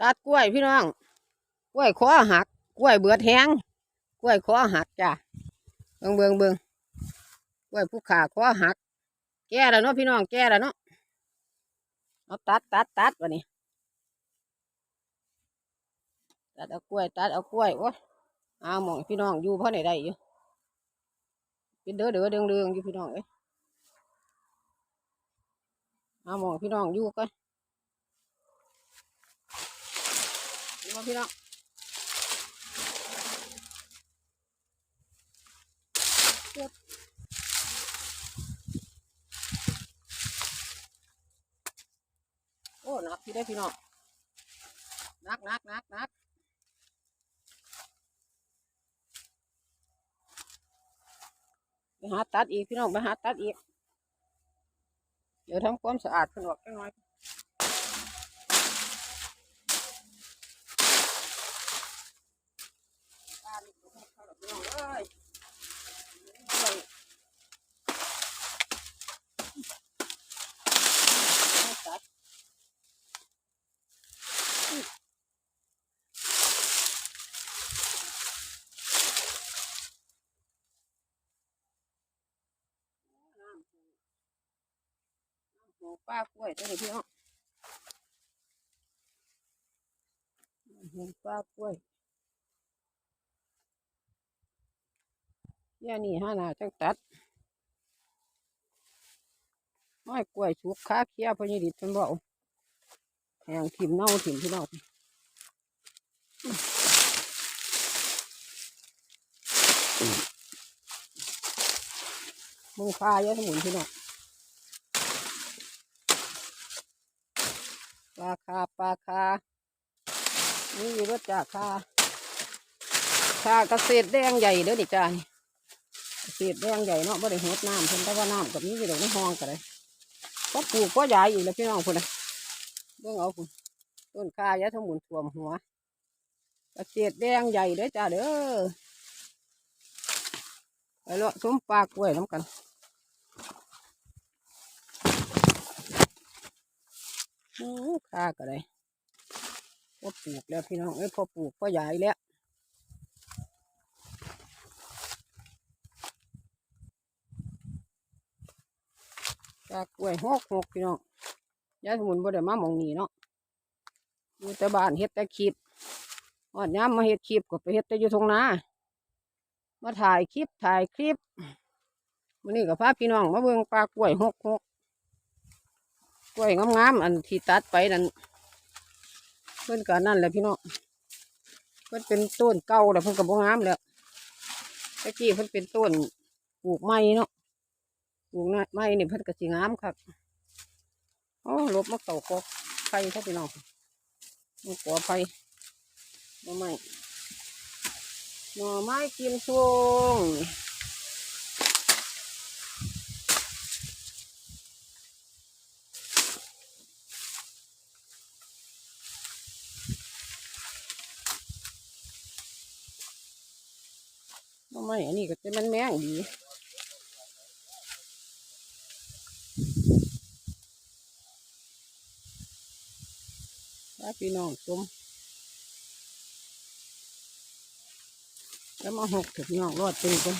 ตัดกล้วยพี่น้อง กล้วยคอหัก กล้วยเบือดแห้ง กล้วยคอหักจ้ะ เบิงเบิงเบิงกล้วยผู้ขาคอหัก แก่แล้วเนาะพี่น้อง แก่แล้วเนาะ เอาตัดตัดตัดวะนี่ตัดเอากล้วย ตัดเอากล้วยโอ้เอาหมองพี่น้องอยู่เพราะไหนได้อยู่ เป็นเด้อเด้อเดืองเดืองอยู่พี่น้องเอ้ยเอาหมองพี่น้องอยู่กัน อยู่บ่พี่น้องโอ้นักพี่ได้พี่น้องนักนักนักนักไปหาตัดอีกพี่น้องไปหาตัดอีก เดี๋ยวทำความสะอาดเพิ่นออกจังหน่อยตานี่ก็ให้เข้าดอกพี่น้องเอ้ยเอ้ยเอาตัด น้ำหู น้ำหูป้ากล้วยตัวนี้พี่น้องน้ำหูป้ากล้วยย่านี่ห้านาจังตัดไม้กล้วยสุกขาเคี้ยวพญดิดเป็นบ่เอาแหงถิ่มเน่าถิ่มพี่น้องมึงคายอะสมุนพี่น้อง ลาคาปลาคา นี่รถจ่าคาคาเกษตรแดงใหญ่เด้อนี่จ้านี่เกษตรแดงใหญ่เนาะบ่ได้หดน้ำเพิ่นแต่ว่าน้ำกับนี้อยู่ดอกในห้องก็ได้ก็ปลูกก็ใหญ่อีกแล้วพี่น้องพุ่นนะเบิ่งเอาพุ่นต้นคายะทั้งหมุนท่วมหัวเกษตรแดงใหญ่เด้อจ้าเด้อไปเลาะสมปลากล้วยน้ำกัน โอ้ข้าก็ได้พอปลูกแล้วพี่น้องเอ้ยพอปลูกพอใหญ่แล้วจากกล้วยหกหกพี่น้องยาสมุนบ่ได้มาหมองนี้เนาะอยู่แต่บ้านเฮ็ดแต่คลิปออดย้ำมาเฮ็ดคลิปก็ไปเฮ็ดแต่อยู่ทงนามาถ่ายคลิปถ่ายคลิปวันนี้ก็พาพี่น้องมาเบิ่งปลากล้วยหกหก กล้วยงามๆอันที่ตัดไปนั่นเพิ่นก็นั่นแหละพี่น้องเพิ่นเป็นต้นเก่าแล้วเพิ่นก็บ่งามแล้วตะกี้เพิ่นเป็นต้นปลูกไม้เนาะปลูกไม้นี่เพิ่นก็สิงามครับอ้หลบมาเก่ากอไฟถ้าพี่น้องมันก่อไฟหน่อไม้หน่อไม้กิมซุง ทำไมอันนี้ก็จะมันแมงดีถ้าพี่น้องชมแล้วมาหกถึงน้องรอดตีกัน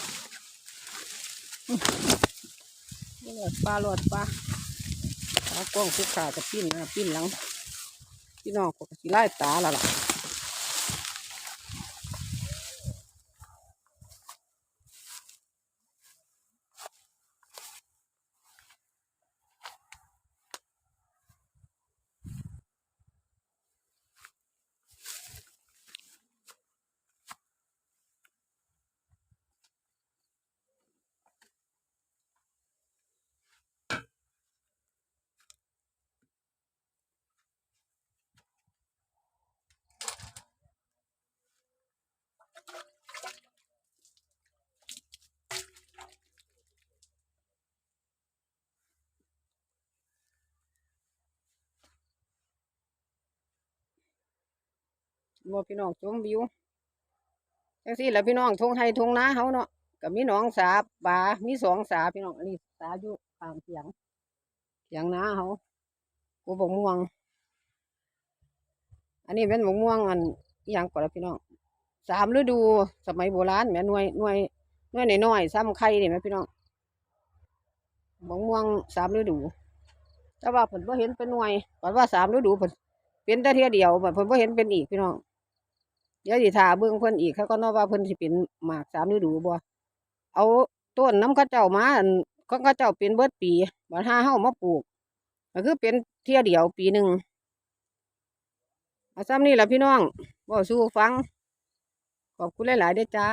นี่แหละปลารอดปลาปลากล้องคุกขาจะปิ้นนะปิ้นหลังพี่น้องก็สิไล่ตาละล่ะ บ่พี่น้องชมวิวจังซี่แหละพี่น้องทงไห้ทงนาเฮาเนาะก็มีหนองสาปลามีสองสาพี่น้องอันนี้สาอยู่ข้างเถียงเถียงนาเฮากูบอกม่วง อันนี้เป็นมะม่วงอันอย่างก่อนล่ะพี่น้องสามฤดูสมัยโบราณแม่หน่วยหน่วยหน่วยน้อยๆซ้ำไข่นี่แหมพี่น้องมะม่วงสามฤดูแต่ว่าผมบ่เห็นเป็นหน่วยปัดว่าสามฤดูผมเป็นแต่เทียเดียวผมบ่เห็นเป็นอีกพี่น้อง เดี๋ยวสิถาเบื้องเพิ่นอีกเขาก็นาว่าเพิ่นสิเป็นหมากสามฤดูบ่เอาต้นน้ำข้าเจ้ามาอันก็ข้าเจ้าเป็นเบิดปีบัดห้าเฮามาปลูกก็คือเป็นเทียเดียวปีหนึ่งเอาซ้ำนี่แหละพี่น้องบ่าสู้ฟัง ขอบคุณหลายๆเด้จ้า